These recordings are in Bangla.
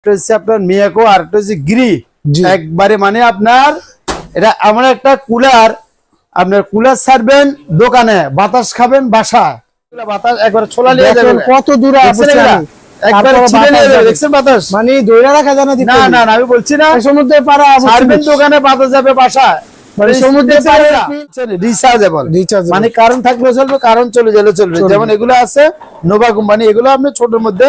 একটা হচ্ছে আপনার মিয়াকো আর একটা হচ্ছে গিরি। একবারে মানে আপনার এটা এমন একটা কুলার আপনার কুলার ছাড়বেন দোকানে বাতাস খাবেন বাসায়। বাতাস একবার ছোলা নিয়ে যাবেন। কত দূরে মানে দইরা রাখা জানা না না না আমি বলছি না। সমুদ্রে পারা ছাড়বেন দোকানে বাতাস যাবে বাসায়। মানে। মানে কারেন্ট থাকলে চলবে কারেন্ট চলে গেলে চলবে। যেমন এগুলো আছে নোভা কোম্পানি এগুলো আপনি ছোটর মধ্যে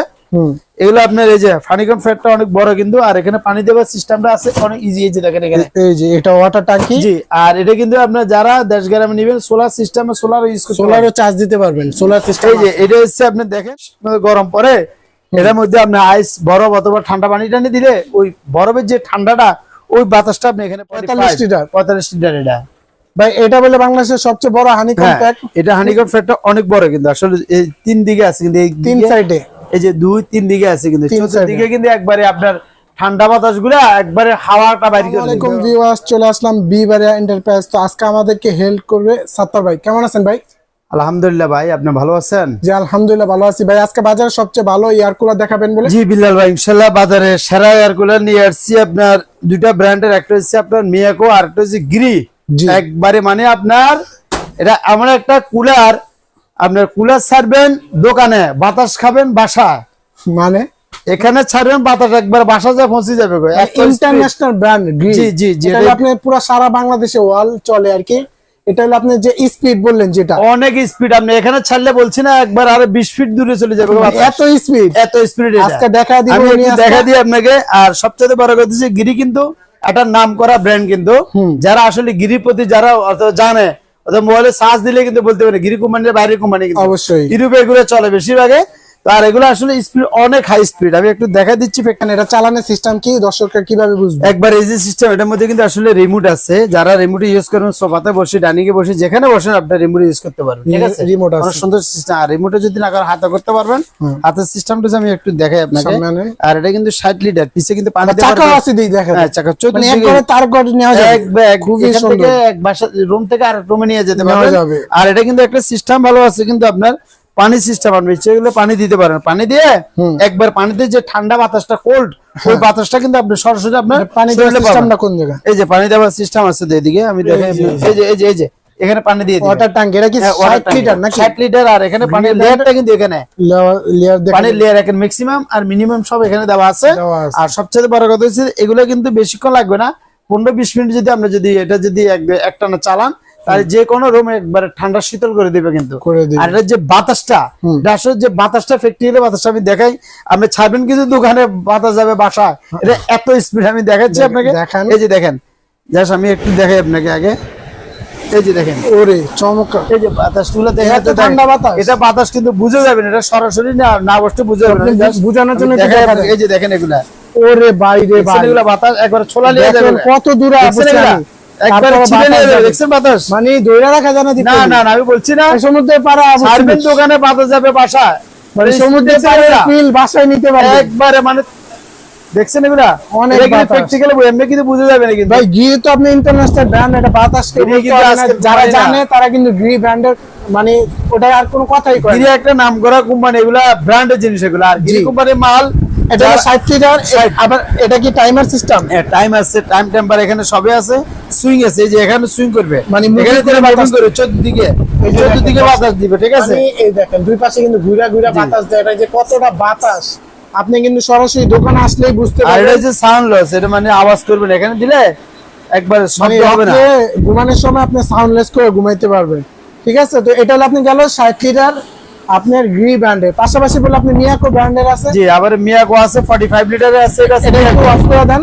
এগুলো আপনার এই যে ফানিকম ফ্যাটটা অনেক বড় কিন্তু আর এখানে পানি দেওয়ার সিস্টেমটা আছে অনেক ইজি এই যে দেখেন এখানে। এই যে এটা ওয়াটার ট্যাঙ্কি জি আর এটা কিন্তু আপনার যারা দেশ গ্রামে নেবেন সোলার সিস্টেমে সোলার ইউজ করতে সোলারও চার্জ দিতে পারবেন সোলার সিস্টেম এই যে এটা হচ্ছে আপনি দেখেন গরম পরে এটার মধ্যে আপনি আইস বরফ অথবা ঠান্ডা পানি টানি দিলে ওই বরফের যে ঠান্ডাটা ওই বাতাসটা আপনি এখানে 45 লিটার। পঁয়তাল্লিশ লিটার এটা। ভাই এটা বলে বাংলাদেশের সবচেয়ে বড় হানি হ্যাঁ, কম্প্যাক্ট এটা হানিকম ফ্যাটটা অনেক বড় কিন্তু আসলে এই তিন দিকে আছে কিন্তু এই তিন সাইডে এই যে দুই তিন দিকে আছে কিন্তু দিকে কিন্তু একবারে আপনার ঠান্ডা বাতাসগুলা একবারে হাওয়াটা বাইর করে দিবে। ভিউয়ার্স চলে আসলাম বিবারিয়া এন্টারপ্রাইজ তো আজকে আমাদেরকে হেল্প করবে সাত্তার ভাই। কেমন আছেন ভাই? আলহামদুলিল্লাহ ভাই আপনি ভালো আছেন? জি আলহামদুলিল্লাহ ভালো আছি। ভাই আজকে বাজারে সবচেয়ে ভালো এয়ার কুলার দেখাবেন বলে। জি বিল্লাল ভাই ইনশাল্লাহ বাজারে সেরা এয়ার কুলার নিয়ে আসছি আপনার। দুইটা ব্র্যান্ডের একটা হচ্ছে আপনার মিয়াকো আর একটা হচ্ছে গিরি। একবারে মানে আপনার এটা এমন একটা কুলার আপনার কুলার ছাড়বেন দোকানে বাতাস খাবেন বাসায়। মানে? এখানে ছাড়বেন বাতাস একবার বাসা যা পৌঁছে যাবে। ইন্টারন্যাশনাল ব্র্যান্ড জি, জি, জি, এটা- আপনি পুরো সারা বাংলাদেশে ওয়াল চলে আর কি। এটা হলো আপনি যে স্পিড বললেন যেটা। অনেক স্পিড আপনি এখানে ছাড়লে বলছি না একবার আরও বিশ ফিট দূরে চলে যাবে এত স্পিড এত স্পিড আজকে দেখা দিব আমি উনি একটু আজকে- দেখা দিই আপনাকে। আর সবচেয়ে বড় কথা গিরি কিন্তু একটা নাম করা ব্র্যান্ড কিন্তু যারা আসলে গিরির প্রতি যারা জানে অথবা মোবাইলে চার্জ দিলে কিন্তু বলতে পারে গিরি কোম্পানির বাইরের কোম্পানি কিন্তু। অবশ্যই। ইউরোপে এগুলো চলে বেশিরভাগে তো আর এগুলো আসলে স্পিড অনেক হাই স্পিড আমি একটু দেখা দিচ্ছি এখানে এটা চালানোর সিস্টেম কি দর্শকরা কীভাবে বুঝবে? একবার এই যে সিস্টেম এটার মধ্যে কিন্তু আসলে রিমোট আছে। যারা রিমোট ইউজ করেন সোফাতে বসে ডাইনিং এ বসে যেখানে বসেন আপনি রিমোট ইউজ করতে পারবেন। ঠিক আছে? রিমোট আছে। অনেক সুন্দর সিস্টেম আর রিমোটে যদি না করেন হাতে করতে পারবেন হাতের সিস্টেমটা আমি একটু দেখাই আপনাকে। আর এটা কিন্তু 60 লিটার পিছে কিন্তু পানি দেওয়ার চাকা আছে দিই দেখা হ্যাঁ চাকা। চোদ্দ মানে একবারে তার গড় নেওয়া যাবে। এক ব্যাগ। খুবই সুন্দর। এক বাসা রুম থেকে আর রুমে নিয়ে যেতে পারবেন। আর এটা কিন্তু একটা সিস্টেম ভালো আছে কিন্তু আপনার পানি সিস্টেম ইচ্ছে করলে পানি দিতে পারেন পানি দিয়ে একবার পানিতে যে ঠান্ডা বাতাসটা কোল্ড ওই বাতাসটা কিন্তু আপনি সরাসরি আপনার হ্যাঁ। পানি। সিস্টেমটা কোন জায়গা এই যে পানি দেওয়ার সিস্টেম আছে এদিকে আমি দেখাই এই যে, এই যে। এই যে এখানে পানি দিয়ে। ওয়াটার ট্যাঙ্ক এটা কি হ্যাঁ, 60 লিটার নাকি? 60 লিটার আর এখানে পানির লেয়ারটা কিন্তু এখানে। লেয়ার দেখেন। পানির লেয়ার এখানে ম্যাক্সিমাম আর মিনিমাম সব এখানে দেওয়া আছে। আর সবচেয়ে বড় কথা হচ্ছে এগুলো কিন্তু বেশিক্ষণ লাগবে না। পনেরো বিশ মিনিট যদি আমরা যদি এটা যদি এক- একটানা চালান তাহলে যে কোনো রুম একবারে ঠান্ডা শীতল করে দিবে কিন্তু। আর এটার যে বাতাসটা এটা আসলে যে বাতাসটা বাতাসটা আমি দেখাই। আপনি ছাড়বেন কিন্তু দোকানে বাতাস যাবে বাসায়। এটা এত স্পিড আমি দেখাচ্ছি আপনাকে। এই যে দেখেন জাস্ট আমি একটু দেখাই আপনাকে আগে। এই যে দেখেন। ওরে চমৎকার। এই যে দেখেন এত ঠান্ডা বাতাস? এটা বাতাস কিন্তু বুঝে যাবেন এটা সরাসরি না না বসতে বুঝে যাবেন। বুঝানোর জন্য এই যে দেখেন এগুলা। ওরে ভাই রে এগুলা বাতাস? একবার ছোলা নিয়ে যাবে দেখেন কত দূরে আছে? একবার ছিঁড়ে নিয়ে যাবে যাবে। দেখছেন বাতাস? মানে দইরা রাখা জানা দিতে না না না আমি বলছি না। সমুদ্রে পারা ছাড়বেন দোকানে বাতাস যাবে বাসায়। মানে সমুদ্রে speed পারে ছাড়বে না। ফিল বাসায় নিতে পারবে। একবারে মানে দেখছেন এগুলা? অনেক এটা কিন্তু বাতাস। প্র্যাকটিক্যালি এমনি কিন্তু বুঝে যাবে না কিন্তু। ভাই গিয়ে তো আপনি ইন্টারন্যাশনাল ব্র্যান্ড এটা বাতাস যারা জানে তারা কিন্তু ব্র্যান্ডের মানে ওটা আর কোনো কথাই কয় একটা নাম করা কোম্পানি এগুলা ব্র্যান্ডের জিনিস এগুলা। আর কোম্পানির মাল এটা 60 লিটার আবার এটা কি টাইমার সিস্টেম টাইম আছে টাইম টেম্পার এখানে সবই আছে। সুইং আছে যে এখানে সুইং করবে। মানে এখানে বাতাস করে চতুর্দিকে। চতুর্দিকে বাতাস দিবে ঠিক আছে? মানে এই দেখেন দুই পাশে কিন্তু ঘুরা ঘুরা বাতাস দেয়। এটা যে কতটা বাতাস আপনি কিন্তু সরাসরি দোকানে আসলেই বুঝতে আর এটা পারবেন। সাউন্ড লস এটা মানে আওয়াজ করবে না। এখানে দিলে একবার মানে শব্দ হবে না। ঘুমানোর সময় আপনি সাউন্ডলেস করে ঘুমাইতে পারবেন। ঠিক আছে? তো এটা হলো আপনি গেল 60 লিটার আপনার গ্রি ব্র্যান্ডের পাশাপাশি বলে আপনি মিয়াকো ব্র্যান্ডের আছে। জি আবার মিয়াকো আছে 45 লিটারের আছে এটা আছে মিয়াকো। অফ করে দেন।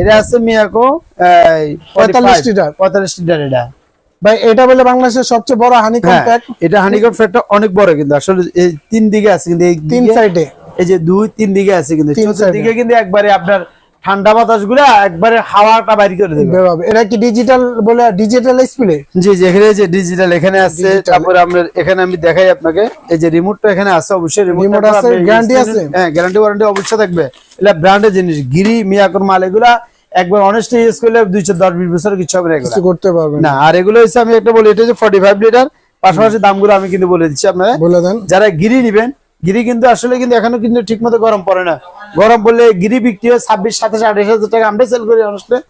এটা আছে মিয়াকো 45 লিটার। 45 লিটার এটা। ভাই এটা বলে বাংলাদেশের সবচেয়ে বড় হানি হ্যাঁ এটা হানিকম ফ্যাটটা অনেক বড় কিন্তু আসলে এই তিন দিকে আছে কিন্তু এই তিন সাইডে এই যে দুই তিন দিকে আছে কিন্তু চতুর্দিকে কিন্তু একবারে আপনার ঠান্ডা বাতাসগুলা একবারে হাওয়াটা বাইর করে দেবে। এটা কি ডিজিটাল বলে ডিজিটাল ডিসপ্লে জি জি এখানে যে ডিজিটাল এখানে আছে। তারপরে আমরা এখানে আমি দেখাই আপনাকে। এই যে রিমোটটা এখানে আছে অবশ্যই রিমোট আছে, guarantee আছে? হ্যাঁ গ্যারান্টি ওয়ারেন্টি অবশ্যই থাকবে। এটা ব্র্যান্ডের জিনিস গিরি মিয়াকোর মাল এগুলা একবার অনেস্টলি ইউজ করলে দুই চার দশ বিশ বছর কিছু হবে না কিছু করতে পারবে না আর এগুলো হচ্ছে আমি একটা বলি এটা হচ্ছে ফর্টি ফাইভ লিটার পাশাপাশি দামগুলো আমি কিন্তু বলে দিচ্ছি আপনারা বলে দেন। যারা গিরি নিবেন গিরি কিন্তু আসলে কিন্তু এখনও কিন্তু ঠিক মতো গরম পড়ে না। গরম পড়লে গিরি বিক্রি হয় ছাব্বিশ সাতাশ আঠাশ হাজার টাকা আমরা সেল করি অনুষ্ঠানে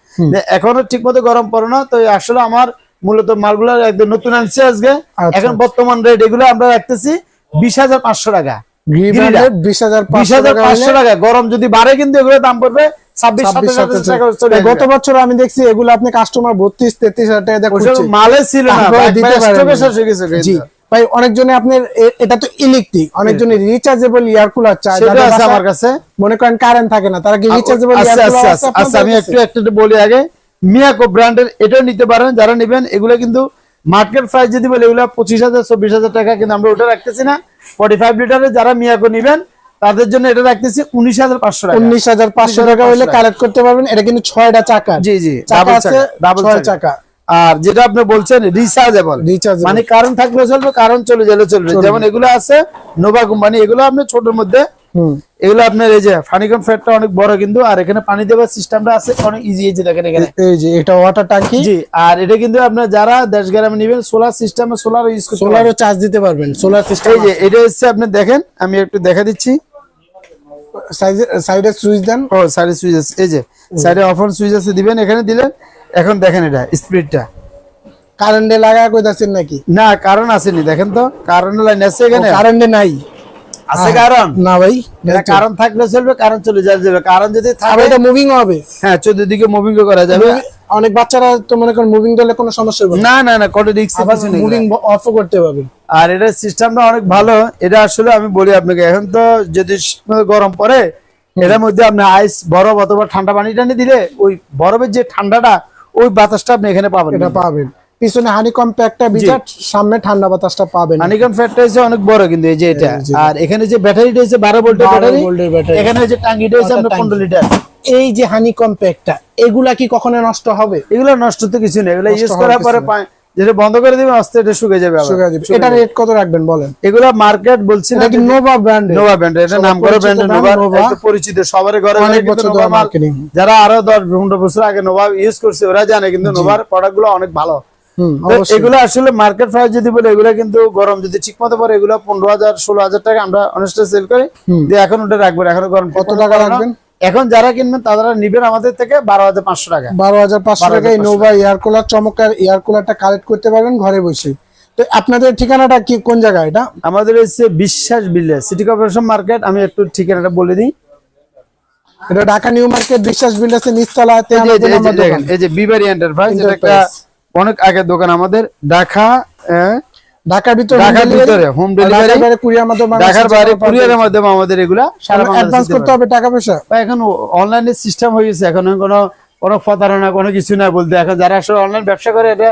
এখনও ঠিক মতো গরম পড়ে না তো আসলে আমার মূলত মালগুলো একদম নতুন আনছে আজকে। আচ্ছা। এখন বর্তমান রেট এগুলো আমরা রাখতেছি বিশ হাজার পাঁচশো টাকা। গরম যদি বাড়ে কিন্তু এগুলো দাম পড়বে গত বছর আমি দেখছি এগুলো আপনি কাস্টমার বত্রিশ তেত্রিশ হাজার টাকা মালে ছিল ভাই, অনেকজনে আপনার এটা তো ইলেকট্রিক অনেকজনে রিচার্জেবল এয়ার কুলার চায় সেটা আছে আমার কাছে। মনে করেন কারেন্ট থাকে না তারা কি রিচার্জেবল এয়ার কুলার আচ্ছা আমি একটু বলি আগে মিয়াকো ব্র্যান্ডের এটাও নিতে পারেন যারা নেবেন এগুলো কিন্তু মার্কেট প্রাইস যদি বলে এগুলো পঁচিশ হাজার চব্বিশ হাজার টাকা কিন্তু আমরা ওটা রাখতেছি না। ফর্টি ফাইভ লিটারের যারা মিয়াকো নিবেন তাদের জন্য এটা রাখতেছি উনিশ হাজার পাঁচশো টাকা। উনিশ হাজার পাঁচশো টাকা হলে কালেক্ট করতে পারবেন এটা কিন্তু ছয়টা চাকা। জি জি চাকা আছে ডাবল চাকা। আর যেটা আপনি বলছেন রিচার্জেবল। মানে কারণ থাকলে চলবে কারণ চলে গেলে চলবে। যেমন এগুলো আছে নোভা কোম্পানি এগুলো আপনি ছোটর মধ্যে এগুলো আপনার এই যে ফানিকন ফ্যাটটা অনেক বড় কিন্তু আর এখানে পানি দেওয়ার সিস্টেমটা আছে অনেক ইজি এই যে দেখেন এখানে। এই যে এটা ওয়াটার ট্যাঙ্কি জি আর এটা কিন্তু আপনার যারা দেশ গ্রামে নেবেন সোলার সিস্টেমে সোলার ইউজ করতে সোলারও চার্জ দিতে পারবেন সোলার সিস্টেম এই যে এটা হচ্ছে আপনি দেখেন আমি একটু দেখা দিচ্ছি। সাইডে সুইচ দেন। ও সাইডে সুইচ আছে এই যে সাইডে অফ অন সুইচ আছে দিবেন এখানে দিলেন। এখন দেখেন এটা স্পিডটা। কারেন্টে লাগা কইতাছেন নাকি? না কারণ আসেনি দেখেন তো। কারণ লাইন আছে এখানে? কারেন্টে নাই। আছে কারণ না ভাই এটা কারণ থাকলে চলবে কারণ চলে যাবে যাবে। কারণ যদি থাকে এটা মুভিং হবে। হ্যাঁ চতুর্দিকে মুভিং করা যাবে। অনেক বাচ্চারা তো মনে করেন মুভিং দিলে কোনো সমস্যা হবে না। না না কোনো আবার কিছু নেই। মুভিং অফ করতে পারবেন আর এটার সিস্টেমটা অনেক ভালো। এটা আসলে আমি বলি আপনাকে এখন তো যদি গরম পড়ে এটার মধ্যে আপনি আইস বরফ অথবা ঠান্ডা পানি টানি দিলে ওই বরফের যে ঠান্ডাটা ওই বাতাসটা আপনি এখানে পাবেন। এটা পাবেন। পিছনে হানি কম্প্যাক্টটা বিজাট সামনে ঠান্ডা বাতাসটা পাবেন। হানিকম প্যাকটা হচ্ছে অনেক বড় কিন্তু এই যে এটা। আর এখানে যে ব্যাটারিটা হচ্ছে বারো ভোল্টের 12 ব্যাটারি ভোল্টের ব্যাটারি। এখানে যে টাঙ্গিটা হচ্ছে আপনার পনেরো লিটার এই যে হানি কম্প্যাক্টটা এগুলা কি কখনো নষ্ট হবে? এগুলা নষ্ট তো কিছু নেই। এগুলো ইউজ করার পরে নেই। পা- যেটা বন্ধ করে দিবেন আস্তে এটা শুকে যাবে শুকায় এটা রেট কত রাখবেন বলেন? এগুলো মার্কেট বলছি না এটা নোভা ব্র্যান্ড নোভা ব্র্যান্ড এটা নাম করে ব্র্যান্ড নোভা। একটু পরিচিত। সবার ঘরে অনেক বছর ধরে marketing। যারা আরও দশ পনেরো বছর আগে নোভা ইউজ করছে ওরা জানে কিন্তু নোভার প্রোডাক্টগুলো অনেক ভালো। এগুলো আসলে মার্কেট প্রাইস যদি বলে এগুলো কিন্তু গরম যদি ঠিক মতো পরে এগুলো পনেরো হাজার ষোলো হাজার টাকা আমরা অনেস্টে সেল করি। এখন ওটা রাখবেন এখন গরম কত টাকা রাখবেন? এখন যারা কিনবেন তারা নিবেন আমাদের থেকে বারো হাজার পাঁচশো টাকা। বারো হাজার পাঁচশো টাকায় নোভা এয়ার কুলার চমৎকার এয়ার কুলারটা কালেক্ট করতে পারবেন ঘরে বসে। তো আপনাদের ঠিকানাটা কি কোন জায়গায় এটা? আমাদের হচ্ছে বিশ্বাস বিল্ডার সিটি কর্পোরেশন মার্কেট আমি একটু ঠিকানাটা বলে দিই। এটা ঢাকা নিউ মার্কেট বিশ্বাস বিল্ডার্সের নিচতলাতে এই যে- বিবারি এন্টারপ্রাইজ এটা একটা অনেক আগের দোকান আমাদের। ঢাকা ঢাকার ভিতরে ঢাকার ভিতরে home delivery, বাইরে কুরিয়ার মাধ্যমে ঢাকার বাইরে কুরিয়ারের মাধ্যমে আমাদের এগুলা সারা অ্যাডভান্স করতে হবে টাকা পয়সা। এখন অনলাইনে সিস্টেম হয়ে গেছে এখন কোনো কোনো প্রতারণা কোনো কিছু নাই বলতে। এখন যারা আসলে অনলাইন ব্যবসা করে এটা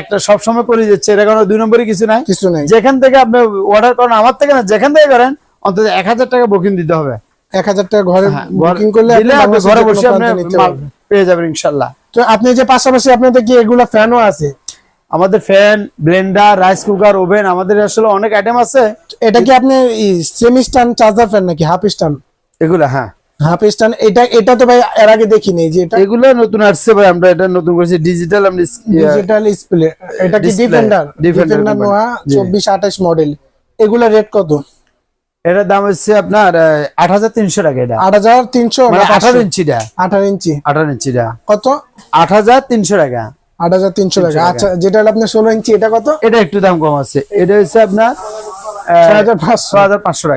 একটা সবসময় করে যাচ্ছে এটা কোনো দুই নম্বরই কিছু নাই। কিছু নেই। যেখান থেকে আপনি অর্ডার করেন আমার থেকে না যেখান থেকে করেন অন্তত এক হাজার টাকা বুকিং দিতে হবে। এক হাজার টাকা ঘরে বুকিং করলে আপনি ঘরে বসে আপনি। পেয়ে যাবেন ইনশাল্লাহ। তো আপনি যে পাশাপাশি আপনাদের কি এগুলা ফ্যানও আছে? আমাদের fan blender rice cooker oven আমাদের আসলে অনেক আইটেম আছে। এটা কি আপনি সেমি স্ট্যান্ড চার্জার ফ্যান নাকি? হাফ স্ট্যান্ড এগুলো হ্যাঁ। হাফ স্ট্যান্ড এটা এটা তো ভাই এর আগে দেখিনি যে এটা এগুলো নতুন আসছে ভাই আমরা এটা নতুন করেছি ডিজিটাল আমরা ডিজিটাল ডিসপ্লে এটা কি ডিফেন্ডার ডিফেন্ডার নোয়া জি। চব্বিশ আঠাশ মডেল এগুলা রেট কত? এটার দাম হচ্ছে আপনার আট হাজার তিনশো টাকা এটা। আট হাজার তিনশো মানে আঠারো ইঞ্চিটা। আঠারো ইঞ্চি। আঠারো ইঞ্চিটা। কত? আট হাজার তিনশো টাকা। আট হাজার তিনশো টাকা। আচ্ছা যেটা হলো আপনার ষোলো ইঞ্চি এটা কত? এটা একটু দাম কম আছে। এটা হচ্ছে আপনার ছয় হাজার পাঁচশো। ছ হাজার পাঁচশো টাকা।